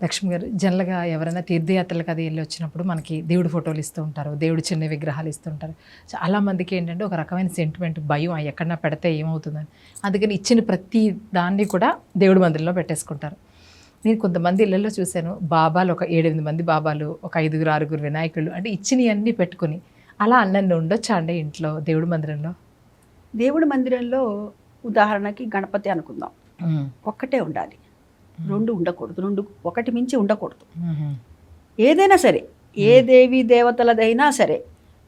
లక్ష్మి గారు జనరల్గా ఎవరైనా తీర్థయాత్రలకు అది వెళ్ళి వచ్చినప్పుడు మనకి దేవుడి ఫోటోలు ఇస్తూ ఉంటారు దేవుడి చిన్న విగ్రహాలు ఇస్తూ ఉంటారు. చాలా మందికి ఏంటంటే ఒక రకమైన సెంటిమెంట్ భయం "ఆ, ఎక్కడన్నా పెడితే ఏమవుతుందని. అందుకని ఇచ్చిన ప్రతి దాన్ని కూడా దేవుడి మందిరంలో పెట్టేసుకుంటారు. నేను కొంతమంది ఇళ్ళల్లో చూశాను బాబాలు ఒక ఏడెనిమిది మంది బాబాలు ఒక ఐదుగురు ఆరుగురు వినాయకులు అంటే ఇచ్చినవన్నీ పెట్టుకుని అలా అన్నన్ని ఉండొచ్చా అండి ఇంట్లో దేవుడి మందిరంలో? దేవుడి మందిరంలో ఉదాహరణకి గణపతి అనుకుందాం. ఒక్కటే ఉండాలి. రెండు ఉండకూడదు. రెండు ఒకటి మించి ఉండకూడదు. ఏదైనా సరే ఏ దేవి దేవతలదైనా సరే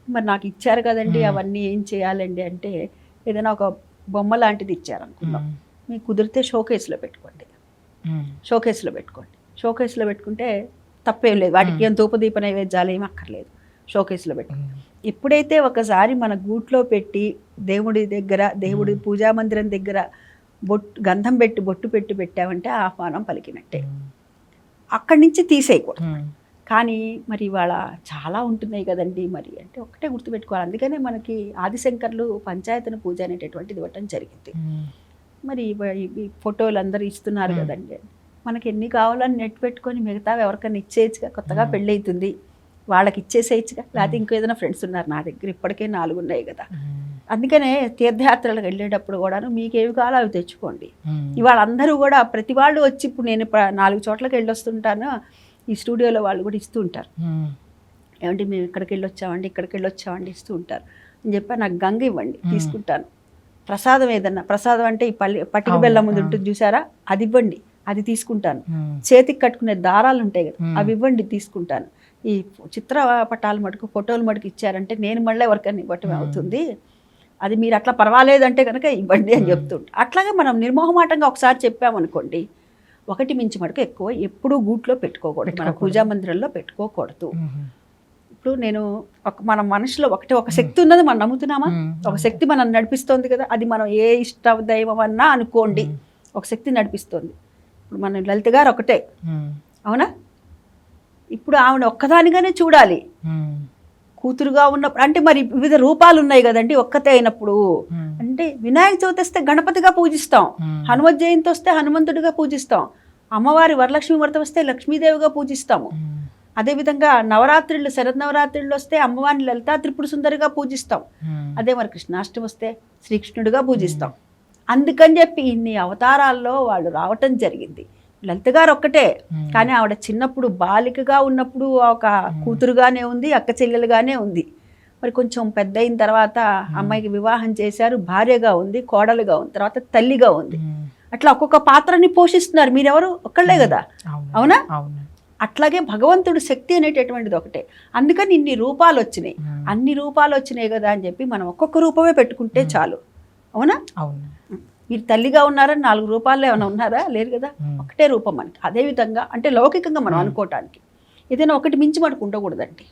మరి నాకు ఇచ్చారు కదండి. అవన్నీ ఏం చేయాలండి అంటే ఏదైనా ఒక బొమ్మ లాంటిది ఇచ్చారు అనుకుందాం మీకు కుదిరితే షోకేస్లో పెట్టుకోండి. షోకేస్లో పెట్టుకోండి. షోకేస్లో పెట్టుకుంటే తప్పేం లేదు. వాటికి ఏం ధూపదీప నైవేద్యాలు ఏం అక్కర్లేదు. షోకేస్లో పెట్టు. ఎప్పుడైతే ఒకసారి మన గూట్లో పెట్టి దేవుడి దగ్గర దేవుడి పూజా మందిరం దగ్గర బొట్టు గంధం పెట్టి బొట్టు పెట్టి పెట్టామంటే ఆహ్వానం పలికినట్టే. అక్కడి నుంచి తీసేయకూడదు. కానీ మరి ఇవాళ చాలా ఉంటున్నాయి కదండి మరి. అంటే ఒక్కటే గుర్తుపెట్టుకోవాలి. అందుకనే మనకి ఆదిశంకర్లు పంచాయతన పూజ అనేటటువంటిది ఇవ్వటం జరిగింది. మరి ఇవ- ఇవి ఫోటోలు అందరూ ఇస్తున్నారు. కదండి. మనకి ఎన్ని కావాలని నెట్ పెట్టుకొని మిగతా ఎవరికైనా ఇచ్చేయచ్చుగా. కొత్తగా. పెళ్ళి అవుతుంది వాళ్ళకి ఇచ్చేసేయచ్చుగా లేకపోతే ఇంకో ఏదైనా ఫ్రెండ్స్ ఉన్నారు నా దగ్గర ఇప్పటికే నాలుగు ఉన్నాయి కదా. అందుకనే తీర్థయాత్రలకు వెళ్ళేటప్పుడు కూడాను మీకు ఏవి కావాలో అవి తెచ్చుకోండి. ఇవాళ అందరూ కూడా ప్రతి వాళ్ళు వచ్చి ఇప్పుడు నేను నాలుగు చోట్లకి వెళ్ళొస్తుంటాను ఈ స్టూడియోలో వాళ్ళు కూడా ఇస్తూ ఉంటారు. ఏమంటే మేము ఇక్కడికి వెళ్ళి వచ్చామండి ఇక్కడికి వెళ్ళి వచ్చామండి ఇస్తూ ఉంటారు. అని చెప్పి నాకు గంగ ఇవ్వండి. తీసుకుంటాను. ప్రసాదం ఏదన్నా ప్రసాదం అంటే ఈ పల్లి పట్టిక బెల్లం ముందు. ఉంటుంది చూసారా? అది ఇవ్వండి. అది తీసుకుంటాను. చేతికి కట్టుకునే దారాలు ఉంటాయి కదా. అవి ఇవ్వండి తీసుకుంటాను. ఈ చిత్ర పటాలు మటుకు ఫోటోలు మటుకు ఇచ్చారంటే నేను మళ్ళీ ఎవరికైనా ఇవ్వటం. అవుతుంది. అది మీరు అట్లా పర్వాలేదంటే కనుక ఇవ్వండి అని. చెప్తుంటా. అట్లాగే మనం నిర్మోహమాటంగా ఒకసారి చెప్పామనుకోండి ఒకటి మించి మటుకు ఎక్కువ ఎప్పుడూ గూట్లో పెట్టుకోకూడదు మన. పూజా మందిరంలో పెట్టుకోకూడదు. ఇప్పుడు నేను ఒక మన మనసులో ఒకటి ఒక శక్తి ఉన్నది మనం నమ్ముతున్నామా? ఒక శక్తి మనం నడిపిస్తోంది కదా అది మనం ఏ ఇష్ట దైవం అన్నా అనుకోండి ఒక శక్తి నడిపిస్తోంది. ఇప్పుడు మన లలిత గారు ఒకటే. అవునా? ఇప్పుడు ఆవిడ ఒక్కదానిగానే చూడాలి. కూతురుగా ఉన్నప్పుడు అంటే మరి వివిధ రూపాలు ఉన్నాయి కదండి ఒక్కతే అయినప్పుడు. అంటే వినాయక చవితి వస్తే గణపతిగా పూజిస్తాం. హనుమత్ జయంతి వస్తే హనుమంతుడిగా పూజిస్తాం. అమ్మవారి వరలక్ష్మి వ్రతం వస్తే లక్ష్మీదేవిగా పూజిస్తాము. అదేవిధంగా నవరాత్రులు శరదనవరాత్రులు వస్తే అమ్మవారిని లలితా త్రిపుర సుందరిగా పూజిస్తాం. అదే మరి కృష్ణాష్టమి వస్తే శ్రీకృష్ణుడిగా పూజిస్తాం. అందుకని చెప్పి ఇన్ని అవతారాల్లో వాళ్ళు రావటం జరిగింది. లలిత గారు ఒక్కటే కానీ ఆవిడ చిన్నప్పుడు బాలికగా ఉన్నప్పుడు ఒక కూతురుగానే ఉంది అక్క చెల్లెలుగానే ఉంది. మరి కొంచెం పెద్ద అయిన తర్వాత అమ్మాయికి వివాహం చేశారు భార్యగా ఉంది కోడలుగా ఉంది తర్వాత తల్లిగా ఉంది. అట్లా ఒక్కొక్క పాత్రని పోషిస్తున్నారు. మీరెవరు? ఒక్కళ్ళే కదా. అవునా? అవును? అట్లాగే భగవంతుడు శక్తి అనేటటువంటిది ఒకటే. అందుకని ఇన్ని రూపాలు వచ్చినాయి అన్ని రూపాలు వచ్చినాయి కదా అని చెప్పి మనం ఒక్కొక్క రూపమే పెట్టుకుంటే చాలు. అవునా? అవును. మీరు తల్లిగా ఉన్నారని నాలుగు రూపాల్లో ఏమైనా ఉన్నారా? లేరు కదా? ఒకటే రూపం మనకి అదే విధంగా అంటే లౌకికంగా మనం. అనుకోవటానికి ఏదైనా ఒకటి మించి మనకు ఉండకూడదండి.